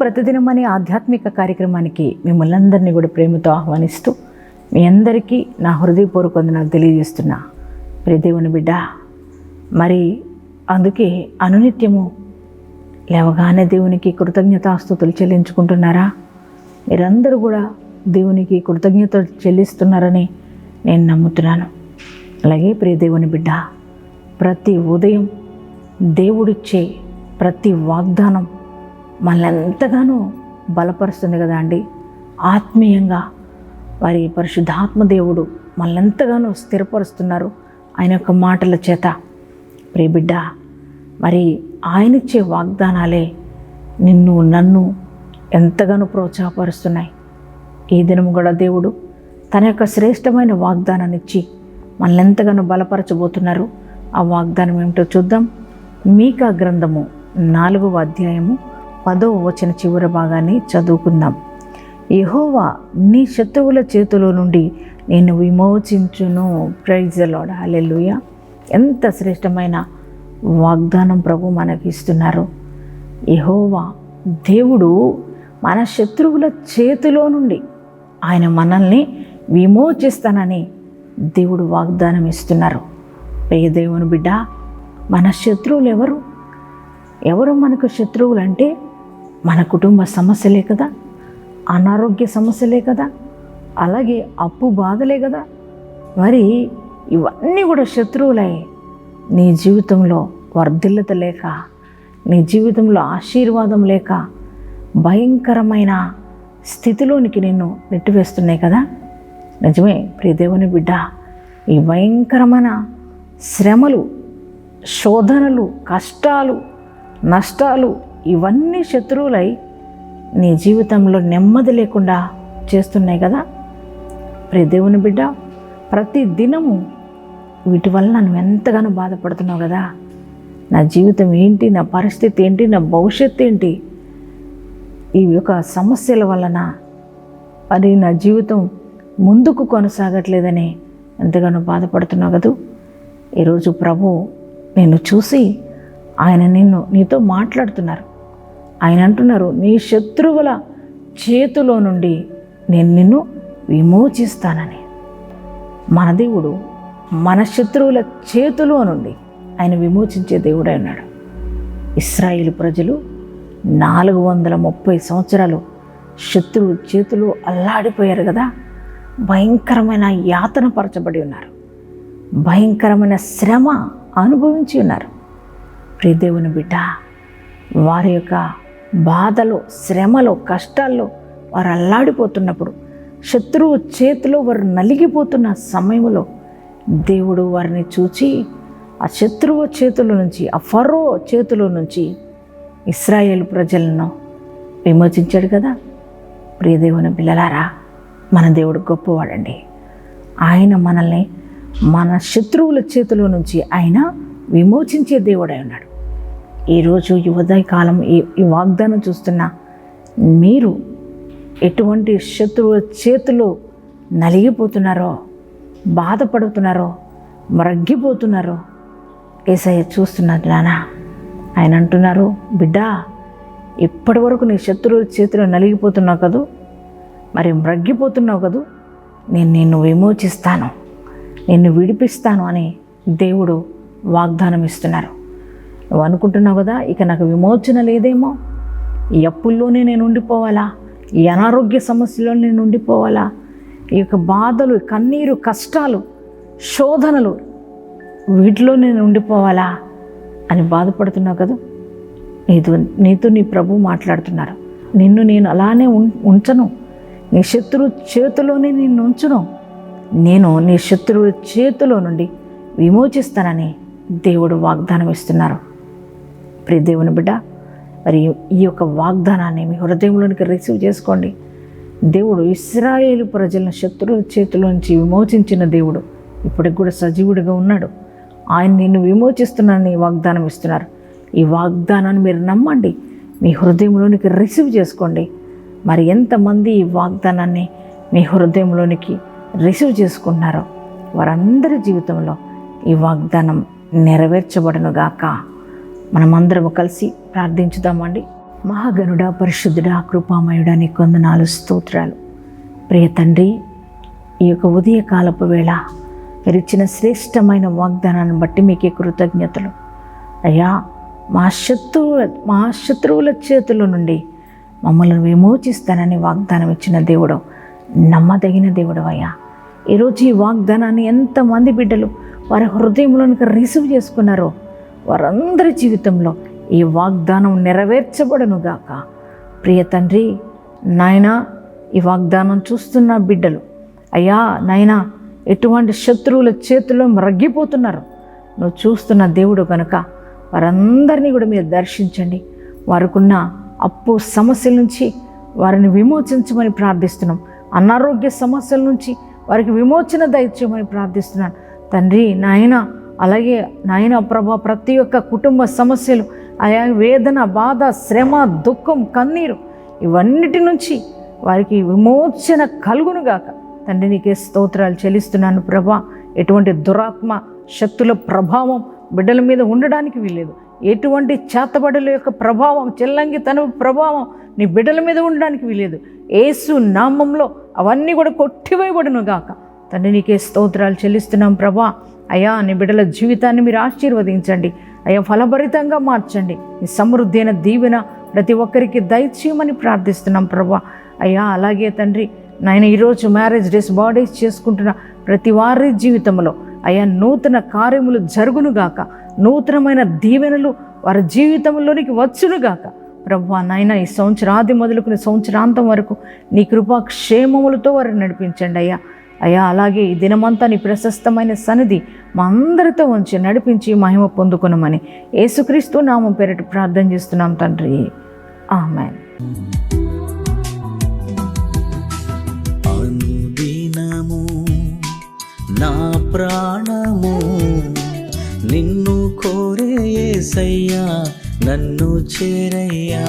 ప్రతిదినం అనే ఆధ్యాత్మిక కార్యక్రమానికి మిమ్మల్ని అందరినీ కూడా ప్రేమతో ఆహ్వానిస్తూ మీ అందరికీ నా హృదయపూర్వక వందనాలు తెలియజేస్తున్నా. ప్రియ దేవుని బిడ్డ మరి అందుకే అనునిత్యము లేవగానే దేవునికి కృతజ్ఞతాస్తుతులు చెల్లించుకుంటున్నారా? మీరందరూ కూడా దేవునికి కృతజ్ఞత చెల్లిస్తున్నారని నేను నమ్ముతున్నాను. అలాగే ప్రియ దేవుని బిడ్డ ప్రతి ఉదయం దేవుడిచ్చే ప్రతి వాగ్దానం మనల్ని ఎంతగానో బలపరుస్తుంది కదా అండి. ఆత్మీయంగా వారి పరిశుద్ధాత్మ దేవుడు మనల్ని ఎంతగానో స్థిరపరుస్తున్నారు ఆయన యొక్క మాటల చేత. ప్రియబిడ్డ మరి ఆయనిచ్చే వాగ్దానాలే నిన్ను నన్ను ఎంతగానో ప్రోత్సాహపరుస్తున్నాయి. ఈ దినము కూడా దేవుడు తన యొక్క శ్రేష్టమైన వాగ్దానాన్ని ఇచ్చి మనల్ని ఎంతగానో బలపరచబోతున్నారు. ఆ వాగ్దానం ఏమిటో చూద్దాం. మీకా గ్రంథము నాలుగవ అధ్యాయము పదో వచన చివరి భాగాన్ని చదువుకుందాం. యహోవా నీ శత్రువుల చేతిలో నుండి నేను విమోచించును. ప్రైజలోడ లాడ్ ఎంత శ్రేష్టమైన వాగ్దానం ప్రభు మనకి ఇస్తున్నారు. యహోవా దేవుడు మన శత్రువుల చేతిలో నుండి ఆయన మనల్ని విమోచిస్తానని దేవుడు వాగ్దానం ఇస్తున్నారు. ప్రియ దేవుని బిడ్డ మన శత్రువులు ఎవరు? ఎవరు మనకు శత్రువులు అంటే మన కుటుంబ సమస్యలే కదా అనారోగ్య సమస్యలే కదా అలాగే అప్పు బాధలే కదా. మరి ఇవన్నీ కూడా శత్రువులై. నీ జీవితంలో వర్ధిల్లత లేక నీ జీవితంలో ఆశీర్వాదం లేక భయంకరమైన స్థితిలోనికి నిన్ను నెట్టివేస్తున్నాయి కదా. నిజమే ప్రియదేవుని బిడ్డ ఈ భయంకరమైన శ్రమలు శోధనలు కష్టాలు నష్టాలు ఇవన్నీ శత్రువులై నీ జీవితంలో నెమ్మది లేకుండా చేస్తున్నాయి కదా. ప్రే దేవుని బిడ్డ ప్రతి దినము వీటి వల్ల నన్ను ఎంతగానో బాధపడుతున్నావు కదా. నా జీవితం ఏంటి నా పరిస్థితి ఏంటి నా భవిష్యత్తు ఏంటి ఈ యొక్క సమస్యల వలన అది నా జీవితం ముందుకు కొనసాగట్లేదని ఎంతగానో బాధపడుతున్నావు కదూ. ఈరోజు ప్రభు నేను చూసి ఆయన నిన్ను నీతో మాట్లాడుతున్నారు. ఆయన అంటున్నారు నీ శత్రువుల చేతిలో నుండి నేను నిన్ను విమోచిస్తానని. మన దేవుడు మన శత్రువుల చేతిలో నుండి ఆయన విమోచించే దేవుడై ఉన్నాడు. ఇస్రాయిల్ ప్రజలు నాలుగు వందల ముప్పై సంవత్సరాలు శత్రువు చేతులు అల్లాడిపోయారు కదా భయంకరమైన యాతన పరచబడి ఉన్నారు. భయంకరమైన శ్రమ అనుభవించి ఉన్నారు. ప్రియదేవుని బిడ్డ వారి యొక్క బాధలో శ్రమలో కష్టాల్లో వారు అల్లాడిపోతున్నప్పుడు శత్రువు చేతిలో వారు నలిగిపోతున్న సమయంలో దేవుడు వారిని చూచి ఆ శత్రువు చేతుల నుంచి ఆ ఫరో చేతుల నుంచి ఇస్రాయేల్ ప్రజలను విమోచించాడు కదా. ప్రియదేవుని పిల్లలారా మన దేవుడు గొప్పవాడండి. ఆయన మనల్ని మన శత్రువుల చేతిలో నుంచి ఆయన విమోచించే దేవుడై ఉన్నాడు. ఈరోజు ఈ కాలం ఈ ఈ వాగ్దానం చూస్తున్న మీరు ఎటువంటి శత్రువుల చేతిలో నలిగిపోతున్నారో బాధపడుతున్నారో మరగ్గిపోతున్నారో ఏసయ్య చూస్తున్నారు నానా. ఆయన అంటున్నారు బిడ్డా ఇప్పటి వరకు నీ శత్రువుల చేతిలో నలిగిపోతున్నావు కదూ? మరి మ్రగ్గిపోతున్నావు కదూ? నేను నిన్ను విమోచిస్తాను నిన్ను విడిపిస్తాను అని దేవుడు వాగ్దానం ఇస్తున్నారు. నువ్వు అనుకుంటున్నావు కదా ఇక నాకు విమోచన లేదేమో? ఈ అప్పుల్లోనే నేను ఉండిపోవాలా? ఈ అనారోగ్య సమస్యలో నేను ఉండిపోవాలా? ఈ యొక్క బాధలు కన్నీరు కష్టాలు శోధనలు వీటిలో నేను ఉండిపోవాలా అని బాధపడుతున్నావు కదా? నీతో నీతో నీ ప్రభు మాట్లాడుతున్నారు. నిన్ను నేను అలానే ఉం- ఉంచను. నీ శత్రువు చేతిలోనే నిన్ను ఉంచును. నేను నీ శత్రువు చేతిలో నుండి విమోచిస్తానని దేవుడు వాగ్దానం ఇస్తున్నారు ప్రియ దేవుని బిడ్డ మరి ఈ యొక్క వాగ్దానాన్ని మీ హృదయంలోనికి రిసీవ్ చేసుకోండి. దేవుడు ఇస్రాయేలు ప్రజలను శత్రువుల చేతిలో నుంచి విమోచించిన దేవుడు ఇప్పటికి కూడా సజీవుడిగా ఉన్నాడు. ఆయన నిన్ను విమోచిస్తున్నానని వాగ్దానం ఇస్తున్నారు. ఈ వాగ్దానాన్ని మీరు నమ్మండి. మీ హృదయంలోనికి రిసీవ్ చేసుకోండి. మరి ఎంతమంది ఈ వాగ్దానాన్ని మీ హృదయంలోనికి రిసీవ్ చేసుకుంటున్నారో వారందరి జీవితంలో ఈ వాగ్దానం నెరవేర్చబడనుగాక. మనమందరం కలిసి ప్రార్థించుదామండి. మహాగనుడ పరిశుద్ధుడా కృపామయుడా నీ కొందనాలు స్తోత్రాలు. ప్రియ తండ్రి ఈ యొక్క ఉదయకాలపు వేళ మీరు ఇచ్చిన శ్రేష్టమైన వాగ్దానాన్ని బట్టి మీకే కృతజ్ఞతలు. అయ్యా మా శత్రువుల మా శత్రువుల చేతుల నుండి మమ్మల్ని విమోచిస్తానని వాగ్దానం ఇచ్చిన దేవుడు నమ్మదగిన దేవుడు అయ్యా. ఈరోజు ఈ వాగ్దానాన్ని ఎంతమంది బిడ్డలు వారి హృదయంలోనికి రిసీవ్ చేసుకున్నారో వారందరి జీవితంలో ఈ వాగ్దానం నెరవేర్చబడనుగాక. ప్రియ తండ్రి నాయనా ఈ వాగ్దానం చూస్తున్న బిడ్డలు అయ్యా నాయనా ఎటువంటి శత్రువుల చేతిలో మరగ్గిపోతున్నారు? నువ్వు చూస్తున్న దేవుడు కనుక వారందరినీ కూడా మీరు దర్శించండి. వారికున్న అప్పు సమస్యల నుంచి వారిని విమోచించమని ప్రార్థిస్తున్నాం. అనారోగ్య సమస్యల నుంచి వారికి విమోచన దయచేయమని ప్రార్థిస్తున్నాను. తండ్రి నాయనా అలాగే నాయన ప్రభా ప్రతి ఒక్క కుటుంబ సమస్యలు ఆయా వేదన బాధ శ్రమ దుఃఖం కన్నీరు ఇవన్నిటి నుంచి వారికి విమోచన కలుగునుగాక తండ్రి నీకే స్తోత్రాలు చెల్లిస్తున్నాను ప్రభా. ఎటువంటి దురాత్మ శక్తుల ప్రభావం బిడ్డల మీద ఉండడానికి వీల్లేదు. ఎటువంటి చేతబడుల యొక్క ప్రభావం చెల్లంగి తన ప్రభావం నీ బిడ్డల మీద ఉండడానికి వీలేదు ఏసు నామంలో అవన్నీ కూడా కొట్టివేయబడును గాక. తండ్రి నీకే స్తోత్రాలు చెల్లిస్తున్నాం ప్రభా. అయ్యా నీ బిడ్డల జీవితాన్ని మీరు ఆశీర్వదించండి. అయ్యా ఫలభరితంగా మార్చండి. మీ సమృద్ధి అయిన దీవెన ప్రతి ఒక్కరికి దయచేయమని ప్రార్థిస్తున్నాం ప్రభా. అయ్యా అలాగే తండ్రి నాయన ఈరోజు మ్యారేజ్ డేస్ బాడీస్ చేసుకుంటున్న ప్రతి వారి జీవితంలో అయ్యా నూతన కార్యములు జరుగునుగాక నూతనమైన దీవెనలు వారి జీవితంలోనికి వచ్చునుగాక ప్రభా నాయన ఈ సంవత్సరాది మొదలుకుని సంవత్సరాంతం వరకు నీ కృపా క్షేమములతో వారిని నడిపించండి అయ్యా. అయ్యా అలాగే ఈ దినమంతా నీ ప్రశస్తమైన సన్నిధి మా అందరితో ఉంచి నడిపించి మహిమ పొందుకునమని యేసుక్రీస్తు నామం పేరిట ప్రార్థన చేస్తున్నాం తండ్రి. ఆమెన్. నా ప్రాణము నిన్ను కోరే యేసయ్యా నన్ను చేరయ్యా.